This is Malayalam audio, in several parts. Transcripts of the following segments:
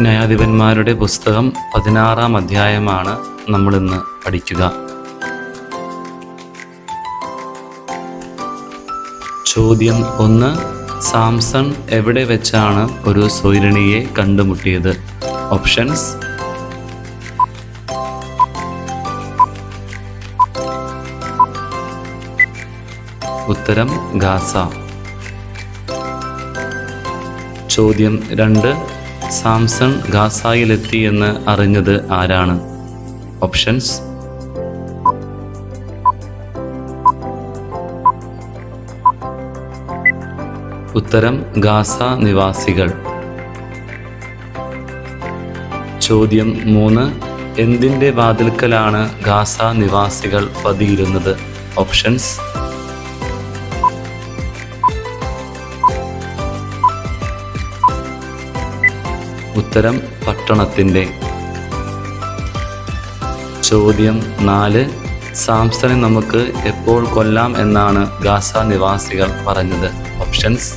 ന്യായാധിപന്മാരുടെ പുസ്തകം പതിനാറാം അധ്യായമാണ് നമ്മളിന്ന് പഠിക്കുക. ചോദ്യം ഒന്ന് സാംസൺ എവിടെ വെച്ചാണ് ഒരു സൂര്യണിയെ കണ്ടുമുട്ടിയത്? ഓപ്ഷൻസ് ഉത്തരം ഗാസ. ചോദ്യം രണ്ട് സാംസൺ ഗാസായിലെത്തി എന്ന് അറിഞ്ഞത് ആരാണ്? ഓപ്ഷൻസ്. ഉത്തരം ഗാസ നിവാസികൾ. ചോദ്യം മൂന്ന് എന്തിന്റെ വാതിൽക്കലാണ് ഗാസ നിവാസികൾ പതിയിരുന്നത്? ഓപ്ഷൻസ്. ഉത്തരം പട്ടണത്തിന്റെ. ചോദ്യം നാല്. സാംസനെ നമുക്ക് എപ്പോൾ കൊല്ലാം എന്നാണ് ഗാസ നിവാസികൾ പറഞ്ഞത്? ഓപ്ഷൻസ്.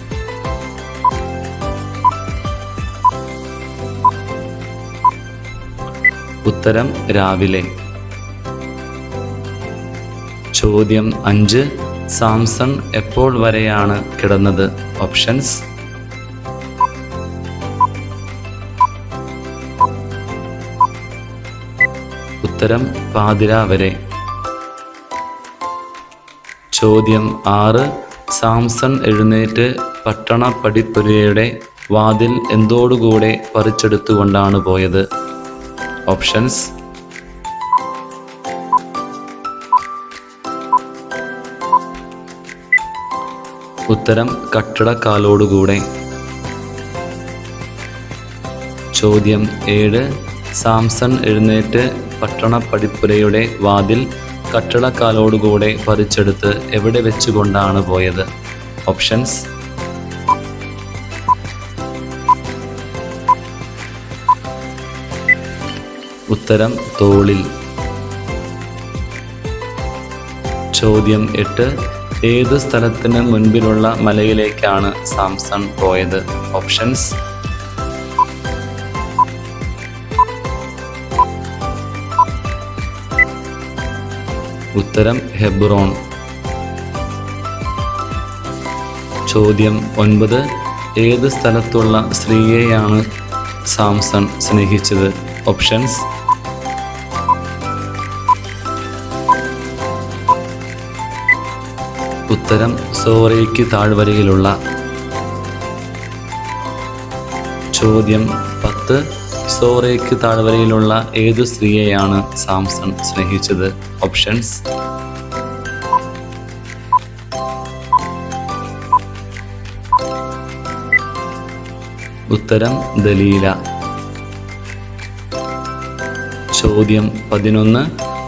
ഉത്തരം രാവിലെ. ചോദ്യം അഞ്ച്. സാംസൺ എപ്പോൾ വരെയാണ് കിടന്നത്? ഓപ്ഷൻസ്. ഉത്തരം പാതിര വരെ. ചോദ്യം ആറ്. സാംസൺ എഴുന്നേറ്റ് പട്ടണ പടിപ്പുരയുടെ വാതിൽ എന്തോടുകൂടെ പറിച്ചെടുത്തുകൊണ്ടാണ് പോയത്? ഓപ്ഷൻസ്. ഉത്തരം കട്ടിടക്കാലോടുകൂടെ. ചോദ്യം ഏഴ്. സാംസൺ എഴുന്നേറ്റ് പട്ടണ പടിപ്പുരയുടെ വാതിൽ കട്ടിളക്കാലോടുകൂടെ പറിച്ചെടുത്ത് എവിടെ വെച്ചുകൊണ്ടാണ് പോയത്? ഓപ്ഷൻസ്. ഉത്തരം തോളിൽ. ചോദ്യം എട്ട്. ഏത് സ്ഥലത്തിന് മുൻപിലുള്ള മലയിലേക്കാണ് സാംസൺ പോയത്? ഓപ്ഷൻസ്. ഉത്തരം ഹെബ്രോൺ. ചോദ്യം ഒൻപത്. ഏത് സ്ഥലത്തുള്ള സ്ത്രീയെയാണ് സാംസൺ സ്നേഹിച്ചത്? ഓപ്ഷൻസ്. ഉത്തരം സോറയ്ക്ക് താഴ്വരയിലുള്ള. ചോദ്യം പത്ത്. സോറയ്ക്ക് താഴ്വരയിലുള്ള ഏത് സ്ത്രീയെയാണ് സാംസൺ സ്നേഹിച്ചത്? ഓപ്ഷൻസ്. ഉത്തരം ദലീല. ചോദ്യം പതിനൊന്ന്.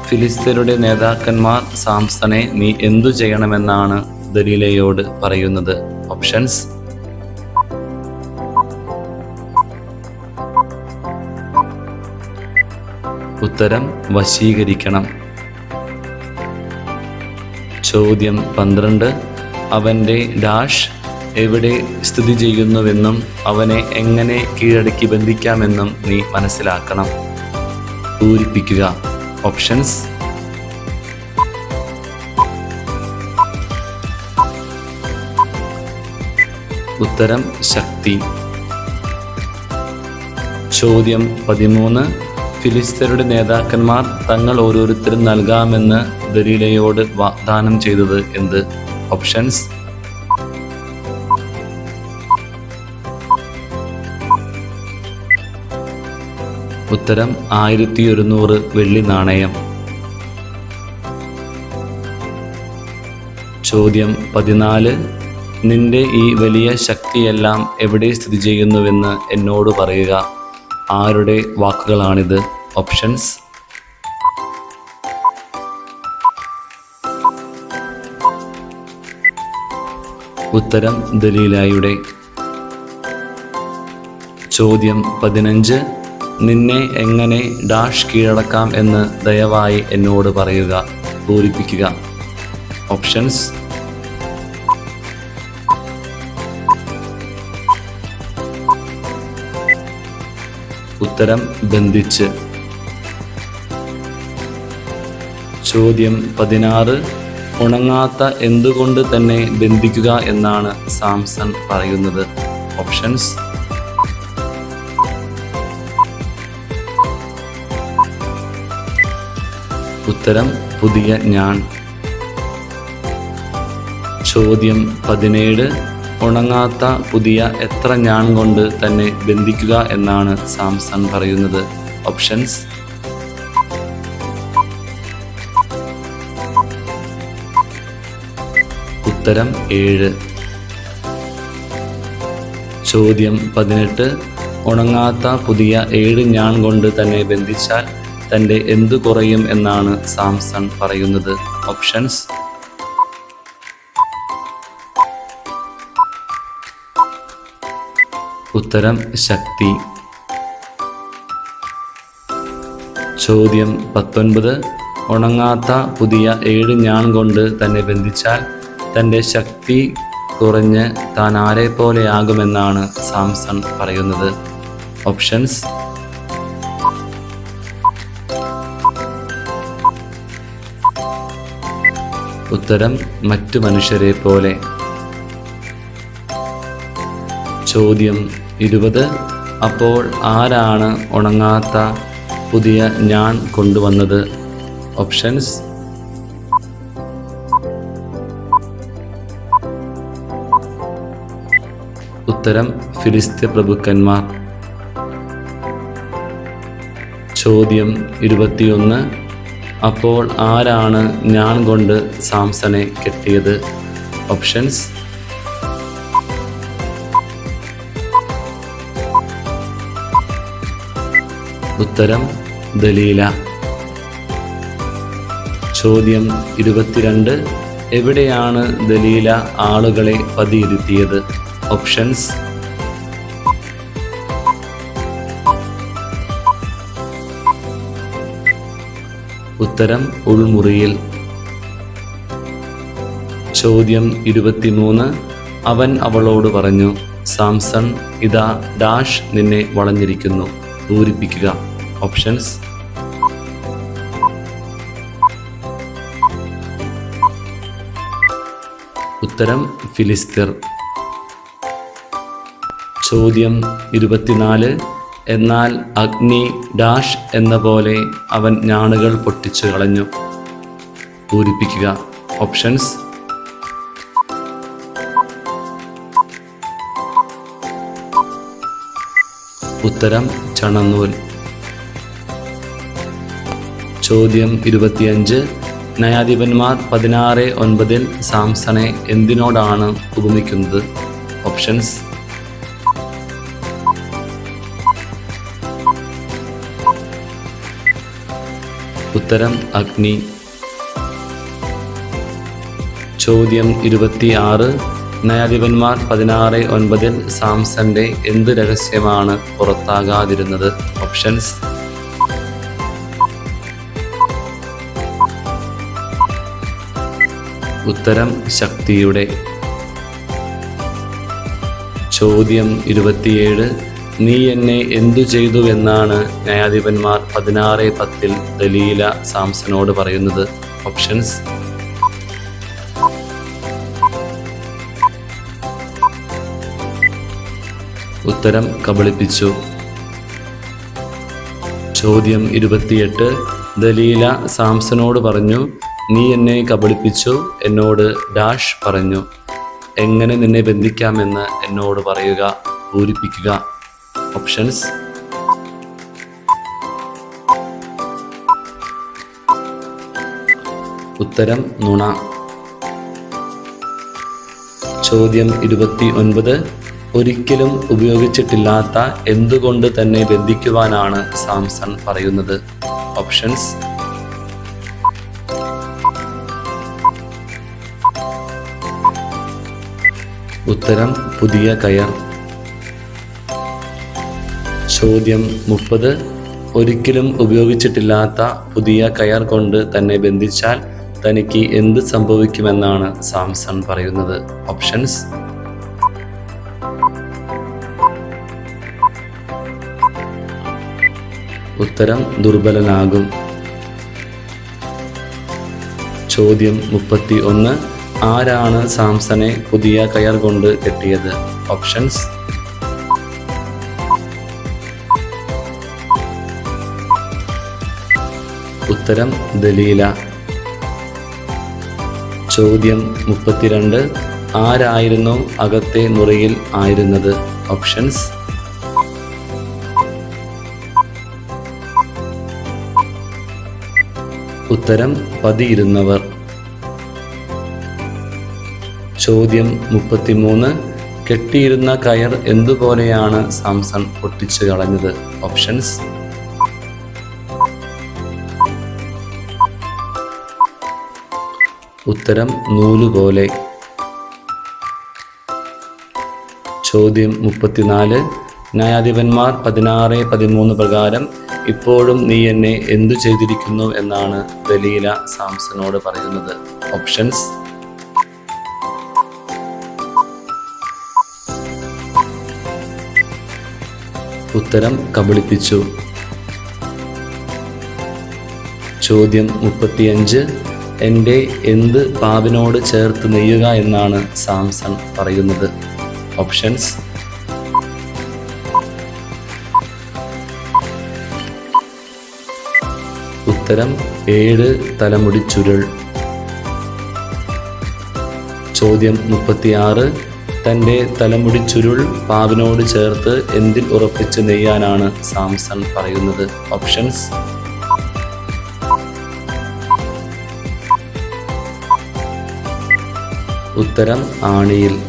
ഫിലിസ്തീനയുടെ നേതാക്കന്മാർ സാംസണെ നീ എന്തു ചെയ്യണമെന്നാണ് ദലീലയോട് പറയുന്നത്? ഓപ്ഷൻസ്. ഉത്തരം വശീകരിക്കണം. ചോദ്യം പന്ത്രണ്ട്. അവന്റെ ഡാഷ് എവിടെ സ്ഥിതി ചെയ്യുന്നുവെന്നും അവനെ എങ്ങനെ കീഴടക്കി ബന്ധിക്കാമെന്നും നീ മനസ്സിലാക്കണം. പൂരിപ്പിക്കുക. ഓപ്ഷൻസ്. ഉത്തരം ശക്തി. ചോദ്യം പതിമൂന്ന്. ഫിലിസ്തീനയുടെ നേതാക്കന്മാർ തങ്ങൾ ഓരോരുത്തരും നൽകാമെന്ന് ദലീലയോട് വാഗ്ദാനം ചെയ്തത് എന്ത്? ഓപ്ഷൻസ് ഉത്തരം ആയിരത്തി ഒരുന്നൂറ് വെള്ളി നാണയം. ചോദ്യം പതിനാല്. നിന്റെ ഈ വലിയ ശക്തിയെല്ലാം എവിടെ സ്ഥിതി ചെയ്യുന്നുവെന്ന് എന്നോട് പറയുക. ആരുടെ വാക്കുകളാണിത്? ഓപ്ഷൻസ് ഉത്തരം ദലീലായുടെ. ചോദ്യം പതിനഞ്ച്. നിന്നെ എങ്ങനെ ഡാഷ് കീഴടക്കാം എന്ന് ദയവായി എന്നോട് പറയുക പൂരിപ്പിക്കുക ഓപ്ഷൻസ്. ഉത്തരം ബന്ധിച്ച്. ചോദ്യം പതിനാറ്. ഉണങ്ങാത്ത എന്തുകൊണ്ട് തന്നെ ബന്ധിക്കുക എന്നാണ് സാംസൺ പറയുന്നത്. ഓപ്ഷൻസ്. ഉത്തരം പുതിയ ഞാൻ. ചോദ്യം പതിനേഴ്. ഉണങ്ങാത്ത പുതിയ എത്ര ഞാൻ കൊണ്ട് തന്നെ ബന്ധിക്കുക എന്നാണ് സാംസൺ പറയുന്നത്. ഓപ്ഷൻസ്. ഉത്തരം ഏഴ്. ചോദ്യം പതിനെട്ട്. ഉണങ്ങാത്ത പുതിയ ഏഴ് ഞാൻ കൊണ്ട് തന്നെ ബന്ധിച്ചാൽ തന്റെ എന്തു കുറയും എന്നാണ് സാംസൺ പറയുന്നത്. ഓപ്ഷൻസ്. ഉത്തരം ശക്തി. ചോദ്യം പത്തൊൻപത്. ഉണങ്ങാത്ത പുതിയ ഏഴ് ഞാൻ കൊണ്ട് തന്നെ ബന്ധിച്ചാൽ തന്റെ ശക്തി കുറഞ്ഞ് താൻ ആരെ പോലെയാകുമെന്നാണ് സാംസൺ പറയുന്നത്. ഓപ്ഷൻസ്. ഉത്തരം മറ്റു മനുഷ്യരെ പോലെ ചോദ്യം ഇരുപത്. അപ്പോൾ ആരാണ് ഉണങ്ങാത്ത പുതിയ ഞാൻ കൊണ്ടുവന്നത്? ഓപ്ഷൻസ്. ഉത്തരം ഫിലിസ്ത്യ പ്രഭുക്കന്മാർ. ചോദ്യം ഇരുപത്തിയൊന്ന്. അപ്പോൾ ആരാണ് ഞാൻ കൊണ്ട് സാംസനെ കെട്ടിയത്? ഓപ്ഷൻസ്. ഉത്തരം ദലീല. ചോദ്യം ഇരുപത്തിരണ്ട്. എവിടെയാണ് ദലീല ആളുകളെ പതിയിരുത്തിയത്? ഓപ്ഷൻസ് ഉത്തരം ഉൾമുറിയിൽ. ചോദ്യം ഇരുപത്തിമൂന്ന്. അവൻ അവളോട് പറഞ്ഞു സാംസൺ ഇതാ ഡാഷ് നിന്നെ വളഞ്ഞിരിക്കുന്നു. പൂരിപ്പിക്കുക ഓപ്ഷൻസ് ഉത്തരം ഫിലിസ്തീർ. ചോദ്യം ഇരുപത്തിനാല്. എന്നാൽ അഗ്നി ഡാഷ് എന്ന പോലെ അവൻ ഞാണുകൾ പൊട്ടിച്ചു കളഞ്ഞു. പൂരിപ്പിക്കുക. ഓപ്ഷൻസ്. ഉത്തരം ചണന്നൂൽ ചോദ്യം ഇരുപത്തിയഞ്ച്. ന്യായാധിപന്മാർ പതിനാറ് ഒൻപതിൽ സാംസണെ എന്തിനോടാണ് ഉപമിക്കുന്നത്? ഓപ്ഷൻസ്. ഉത്തരം അഗ്നി. ചോദ്യം ഇരുപത്തിയാറ്. ന്യായാധിപന്മാർ പതിനാറ് ഒൻപതിൽ സാംസന്റെ എന്ത് രഹസ്യമാണ് പുറത്താകാതിരുന്നത്? ഓപ്ഷൻസ്. ഉത്തരം ശക്തിയുടെ. ചോദ്യം ഇരുപത്തിയേഴ്. നീ എന്നെ എന്തു ചെയ്തു എന്നാണ് ന്യായാധിപന്മാർ പതിനാറ് പത്തിൽ ദലീല സാംസനോട് പറയുന്നത് ഓപ്ഷൻസ് ഉത്തരം കബളിപ്പിച്ചു. ചോദ്യം ഇരുപത്തിയെട്ട്. ദലീല സാംസനോട് പറഞ്ഞു നീ എന്നെ കബളിപ്പിച്ചു എന്നോട് ഡാഷ് പറഞ്ഞു. എങ്ങനെ നിന്നെ ബന്ധിക്കാമെന്ന് എന്നോട് പറയുക പൂരിപ്പിക്കുക. ഓപ്ഷൻസ് ഉത്തരം നുണ. ചോദ്യം ഇരുപത്തി ഒൻപത് ഒരിക്കലും ഉപയോഗിച്ചിട്ടില്ലാത്ത എന്തുകൊണ്ട് തന്നെ ബന്ധിക്കുവാനാണ് സാംസൺ പറയുന്നത്? ഓപ്ഷൻസ്. ഉത്തരം പുതിയ കയർ. ചോദ്യം മുപ്പത്. ഒരിക്കലും ഉപയോഗിച്ചിട്ടില്ലാത്ത പുതിയ കയർ കൊണ്ട് തന്നെ ബന്ധിച്ചാൽ തനിക്ക് എന്ത് സംഭവിക്കുമെന്നാണ് സാംസൺ പറയുന്നത്. ഓപ്ഷൻസ്? ഉത്തരം ദുർബലനാകും. ചോദ്യം മുപ്പത്തി ഒന്ന് ആരാണ് സാംസനെ പുതിയ കയർ കൊണ്ട് കെട്ടിയത്? ഓപ്ഷൻസ്? ഉത്തരം ദലീല. ചോദ്യം മുപ്പത്തിരണ്ട്. ആരായിരുന്നു അകത്തെ മുറിയിൽ ആയിരുന്നത്? ഓപ്ഷൻസ്. ഉത്തരം പതിയിരുന്നവർ. ചോദ്യം മുപ്പത്തിമൂന്ന്. കെട്ടിയിരുന്ന കയർ എന്തുപോലെയാണ് സാംസൺ പൊട്ടിച്ചു കളഞ്ഞത് ഓപ്ഷൻസ്. ഉത്തരം നൂലുപോലെ ചോദ്യം മുപ്പത്തിനാല്. ന്യായാധിപന്മാർ പതിനാറ് പതിമൂന്ന് പ്രകാരം ഇപ്പോഴും നീ എന്നെ എന്തു ചെയ്തിരിക്കുന്നു എന്നാണ് ദലീല സാംസനോട് പറയുന്നത്. ഓപ്ഷൻസ്. ഉത്തരം കബളിപ്പിച്ചു. ചോദ്യം മുപ്പത്തിയഞ്ച്. എന്റെ എന്ത് പാവിനോട് ചേർത്ത് നെയ്യുക എന്നാണ് സാംസൺ പറയുന്നത്? ഓപ്ഷൻസ്. ഉത്തരം ഏഴ് തലമുടി ചുരുൾ. ചോദ്യം മുപ്പത്തിയാറ് തന്റെ തലമുടി ചുരുൾ പാവിനോട് ചേർത്ത് എന്തിൽ ഉറപ്പിച്ച് നെയ്യാനാണ് സാംസൺ പറയുന്നത്? ഓപ്ഷൻസ്. ഉത്തരം ആണിയിൽ.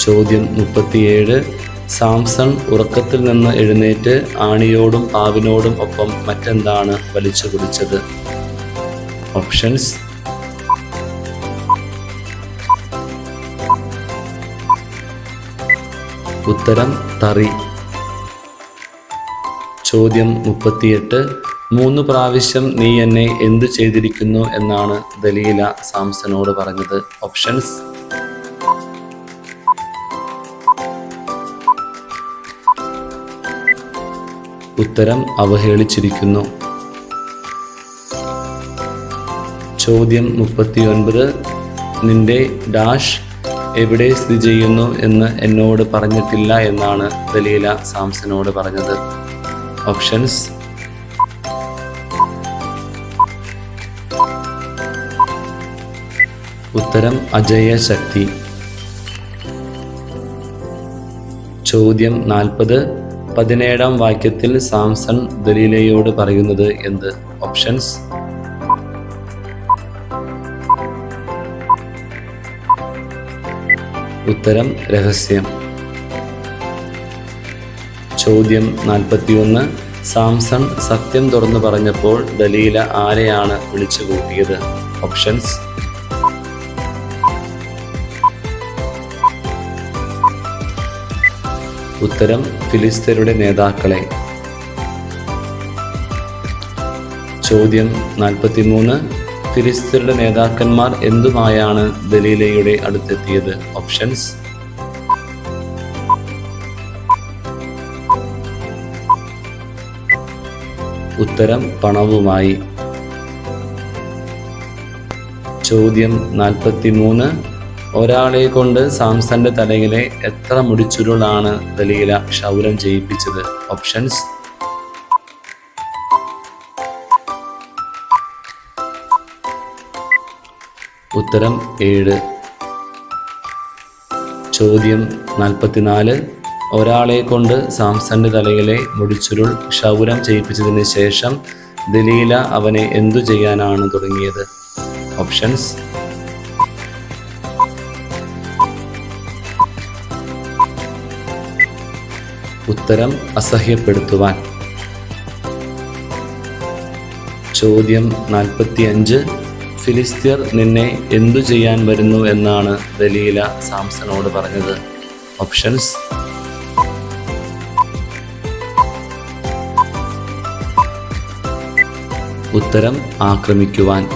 ചോദ്യം മുപ്പത്തിയേഴ്. സാംസൺ ഉറക്കത്തിൽ നിന്ന് എഴുന്നേറ്റ് ആണിയോടും പാവിനോടും ഒപ്പം മറ്റെന്താണ് വലിച്ചു കുടിച്ചത്? ഓപ്ഷൻസ്. ഉത്തരം തറി. ചോദ്യം മുപ്പത്തിയെട്ട്. മൂന്ന് പ്രാവശ്യം നീ എന്നെ എന്തു ചെയ്തിരിക്കുന്നു എന്നാണ് ദലീല സാംസനോട് പറഞ്ഞത്. ഓപ്ഷൻസ് ഉത്തരം അവഹേളിച്ചിരിക്കുന്നു. ചോദ്യം മുപ്പത്തിയൊൻപത്. നിന്റെ ഡാഷ് എവിടെ സ്ഥിതി ചെയ്യുന്നു എന്ന് എന്നോട് പറഞ്ഞിട്ടില്ല എന്നാണ് ദലീല സാംസനോട് പറഞ്ഞത്. ഓപ്ഷൻസ് ഉത്തരം അജയ ശക്തി ചോദ്യം നാൽപ്പത്. പതിനേഴാം വാക്യത്തിൽ സാംസൺ ദലീലയോട് പറയുന്നത് എന്ത്? ഓപ്ഷൻസ്? ഉത്തരം രഹസ്യം. ചോദ്യം നാൽപ്പത്തിയൊന്ന്. സാംസൺ സത്യം തുറന്നു പറഞ്ഞപ്പോൾ ദലീല ആരെയാണ് വിളിച്ചു കൂട്ടിയത്? ഓപ്ഷൻസ്? ഉത്തരം ഫിലിസ്തീനയുടെ നേതാക്കളെ. ചോദ്യം നാൽപ്പത്തിമൂന്ന്. ഫിലിസ്തീനയുടെ നേതാക്കന്മാർ എന്തുമായാണ് ദലീലയുടെ അടുത്തെത്തിയത്? ഓപ്ഷൻസ്. ഉത്തരം പണവുമായി. ചോദ്യം നാൽപ്പത്തിമൂന്ന്. ഒരാളെ കൊണ്ട് സാംസന്റെ തലയിലെ എത്ര മുടിച്ചുരുളാണ് ദലീല ക്ഷൗരം ചെയ്യിപ്പിച്ചത്? ഓപ്ഷൻസ് ഉത്തരം ഏഴ്. ചോദ്യം നാൽപ്പത്തിനാല്. ഒരാളെ കൊണ്ട് സാംസന്റെ തലയിലെ മുടിച്ചുരുൾ ക്ഷൗരം ചെയ്യിപ്പിച്ചതിന് ശേഷം ദലീല അവനെ എന്തു ചെയ്യാനാണ് തുടങ്ങിയത്? ഓപ്ഷൻസ് ഉത്തരം അസഹ്യപ്പെടുത്തുവാൻ. ചോദ്യം നാൽപ്പത്തിയഞ്ച്. ഫിലിസ്തീർ നിന്നെ എന്തു ചെയ്യാൻ വരുന്നു എന്നാണ് ദലീല സാംസനോട് പറഞ്ഞത്. ഓപ്ഷൻസ്? ഉത്തരം ആക്രമിക്കുവാൻ.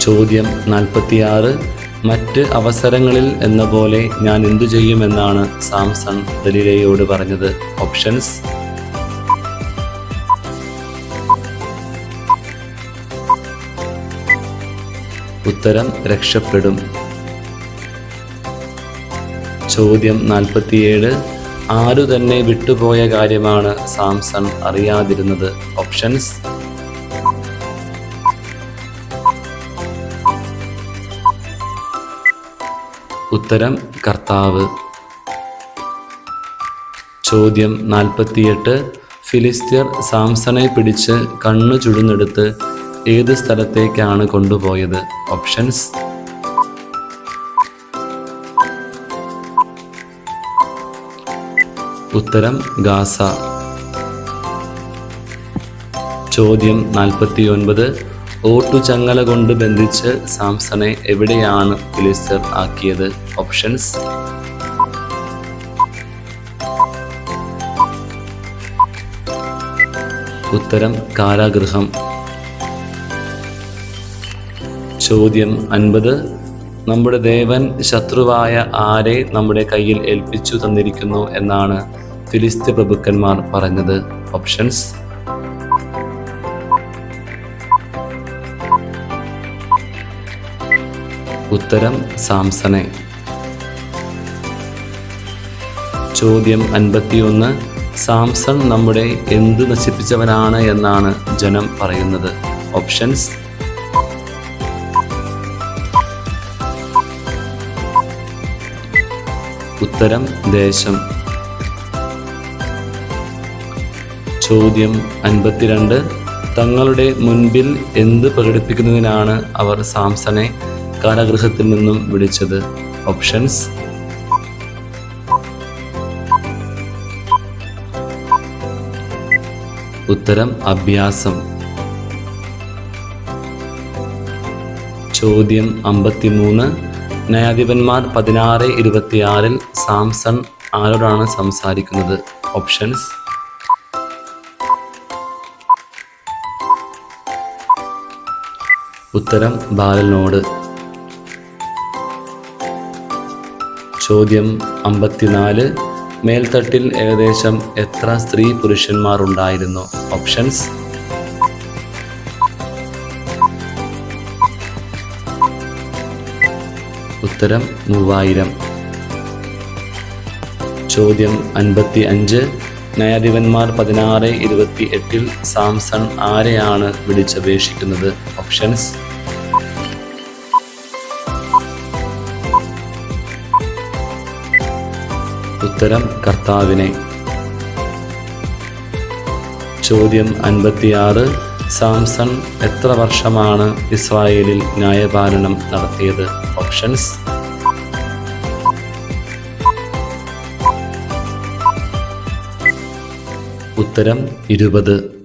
ചോദ്യം നാൽപ്പത്തിയാറ്. മറ്റ് അവസരങ്ങളിൽ എന്ന പോലെ ഞാൻ എന്തു ചെയ്യുമെന്നാണ് സാംസൺ ദലീലയോട് പറഞ്ഞത്. ഓപ്ഷൻസ്? ഉത്തരം രക്ഷപ്പെടും. ചോദ്യം നാൽപ്പത്തിയേഴ്. ആരു തന്നെ വിട്ടുപോയ കാര്യമാണ് സാംസൺ അറിയാതിരുന്നത്. ഓപ്ഷൻസ്? ഉത്തരം കർത്താവ്. ചോദ്യം നാൽപ്പത്തിയെട്ട്. ഫിലിസ്തീർ സാംസണെ പിടിച്ച് കണ്ണു ചുഴുന്നെടുത്ത് ഏത് സ്ഥലത്തേക്കാണ് കൊണ്ടുപോയത്? ഓപ്ഷൻസ്. ഉത്തരം ഗാസ. ചോദ്യം നാൽപ്പത്തിയൊൻപത്. ഓട്ടുചങ്ങല കൊണ്ട് ബന്ധിച്ച് സാംസണെ എവിടെയാണ് ഫിലിസ്തർ ആക്കിയത്? ഓപ്ഷൻസ്? ഉത്തരം കാരാഗൃഹം. ചോദ്യം അൻപത്. നമ്മുടെ ദേവൻ ശത്രുവായ ആരെ നമ്മുടെ കയ്യിൽ ഏൽപ്പിച്ചു തന്നിരിക്കുന്നു എന്നാണ് ഫിലിസ്തീൻ പ്രഭുക്കന്മാർ പറഞ്ഞത്. ഓപ്ഷൻസ്? ഉത്തരം സാംസണെ. ചോദ്യം അൻപത്തിയൊന്ന്. സാംസൺ നമ്മുടെ എന്ത് നശിപ്പിച്ചവനാണ് എന്നാണ് ജനം പറയുന്നത്. ഓപ്ഷൻസ്. ഉത്തരം ദേശം. ചോദ്യം അൻപത്തിരണ്ട്. തങ്ങളുടെ മുൻപിൽ എന്ത് പ്രകടിപ്പിക്കുന്നതിനാണ് അവർ സാംസനെ കാരാഗൃഹത്തിൽ നിന്നും വിളിച്ചത് ഓപ്ഷൻസ്. ഉത്തരം അഭ്യാസം. ചോദ്യം അമ്പത്തിമൂന്ന്. ന്യായാധിപന്മാർ പതിനാറ് ഇരുപത്തിയാറിൽ സാംസൺ ആരോടാണ് സംസാരിക്കുന്നത്? ഓപ്ഷൻസ്. ഉത്തരം ബാലനോട്. ചോദ്യം അമ്പത്തിനാല്. മേൽത്തട്ടിൽ ഏകദേശം എത്ര സ്ത്രീ പുരുഷന്മാർ ഉണ്ടായിരുന്നു ഓപ്ഷൻസ്? ഉത്തരം മൂവായിരം. ചോദ്യം അൻപത്തി അഞ്ച് ന്യായാധിപന്മാർ പതിനാറ് ഇരുപത്തി എട്ടിൽ സാംസൺ ആരെയാണ് വിളിച്ചപേക്ഷിക്കുന്നത്? ഓപ്ഷൻസ്? ഉത്തരം കർത്താവിനെ. ചോദ്യം അൻപത്തിയാറ്. സാംസൺ എത്ര വർഷമാണ് ഇസ്രായേലിൽ ന്യായപാലനം നടത്തിയത്? ഓപ്ഷൻസ്. ഉത്തരം ഇരുപത്.